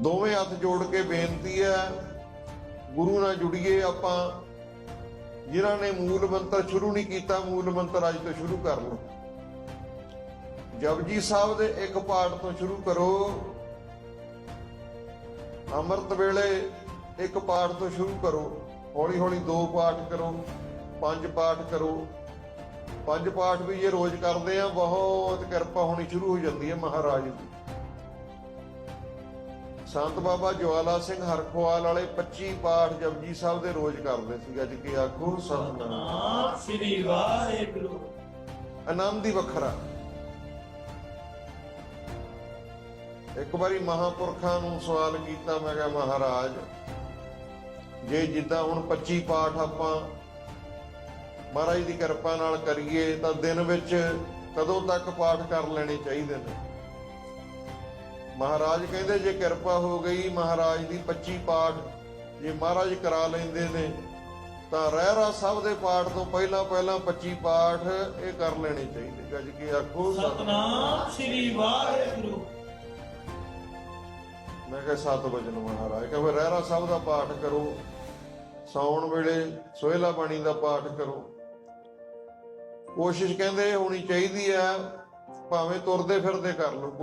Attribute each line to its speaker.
Speaker 1: ਦੋਵੇਂ ਹੱਥ ਜੋੜ ਕੇ ਬੇਨਤੀ ਹੈ, ਗੁਰੂ ਨਾਲ ਜੁੜੀਏ ਆਪਾਂ। ਜਿਨ੍ਹਾਂ ਨੇ ਮੂਲ ਮੰਤਰ ਸ਼ੁਰੂ ਨਹੀਂ ਕੀਤਾ, ਮੂਲ ਮੰਤਰ ਅੱਜ ਤੋਂ ਸ਼ੁਰੂ ਕਰ ਲਓ। ਜਪਜੀ ਸਾਹਿਬ ਦੇ ਇੱਕ ਪਾਠ ਤੋਂ ਸ਼ੁਰੂ ਕਰੋ। ਅੰਮ੍ਰਿਤ ਵੇਲੇ ਇੱਕ ਪਾਠ ਤੋਂ ਸ਼ੁਰੂ ਕਰੋ। ਹੌਲੀ ਹੌਲੀ ਦੋ ਪਾਠ ਕਰੋ, ਪੰਜ ਪਾਠ ਕਰੋ। ਪੰਜ ਪਾਠ ਵੀ ਜੇ ਰੋਜ਼ ਕਰਦੇ ਆ, ਬਹੁਤ ਕਿਰਪਾ ਹੋਣੀ ਸ਼ੁਰੂ ਹੋ ਜਾਂਦੀ ਹੈ ਮਹਾਰਾਜ ਦੀ। ਸੰਤ ਬਾਬਾ ਜਵਾਲਾ ਸਿੰਘ ਹਰਖਵਾਲ ਵਾਲੇ 25 ਪਾਠ ਜਪਜੀ ਸਾਹਿਬ ਦੇ ਰੋਜ਼ ਕਰਦੇ ਸੀ, ਅੱਜ ਕੀ ਆਖੋ? ਸਤਨਾਮ
Speaker 2: ਸ੍ਰੀ ਵਾਹਿਗੁਰੂ।
Speaker 1: ਆਨੰਦ ਹੀ ਵੱਖਰਾ। ਇੱਕ ਵਾਰੀ ਮਹਾਪੁਰਖਾਂ ਨੂੰ ਸਵਾਲ ਕੀਤਾ, ਮੈਂ ਕਿਹਾ, ਮਹਾਰਾਜ, ਜੇ ਜਿੱਦਾਂ ਹੁਣ 25 ਪਾਠ ਆਪਾਂ ਮਹਾਰਾਜ ਦੀ ਕਿਰਪਾ ਨਾਲ ਕਰੀਏ, ਤਾਂ ਦਿਨ ਵਿੱਚ ਕਦੋਂ ਤੱਕ ਪਾਠ ਕਰ ਲੈਣੇ ਚਾਹੀਦੇ ਨੇ? ਮਹਾਰਾਜ ਕਹਿੰਦੇ ਜੇ ਕਿਰਪਾ ਹੋ ਗਈ ਮਹਾਰਾਜ ਦੀ 25 ਪਾਠ ਜੇ ਮਹਾਰਾਜ ਕਰਾ ਲੈਂਦੇ ਨੇ ਤਾਂ ਰਹਿਰਾ ਸਭ ਦੇ ਪਾਠ ਤੋਂ ਪਹਿਲਾਂ ਪਹਿਲਾਂ 25 ਪਾਠ ਇਹ ਕਰ ਲੈਣੇ ਚਾਹੀਦੇ। ਗੱਜ ਕੇ ਆਖੋ
Speaker 2: ਸਤਨਾਮ ਸ੍ਰੀ ਵਾਹਿਗੁਰੂ।
Speaker 1: ਮੈਂ ਕਿਹਾ ਸਤ ਵਜਨ ਮਹਾਰਾਜ ਕਹਿੰਦੇ ਰਹਿਰਾ ਸਭ ਦਾ ਪਾਠ ਕਰੋ ਸੌਣ ਵੇਲੇ ਸੋਹਿਲਾ ਬਾਣੀ ਦਾ ਪਾਠ ਕਰੋ। ਕੋਸ਼ਿਸ਼ ਕਹਿੰਦੇ ਹੋਣੀ ਚਾਹੀਦੀ ਆ ਭਾਵੇਂ ਤੁਰਦੇ ਫਿਰਦੇ ਕਰ ਲਓ।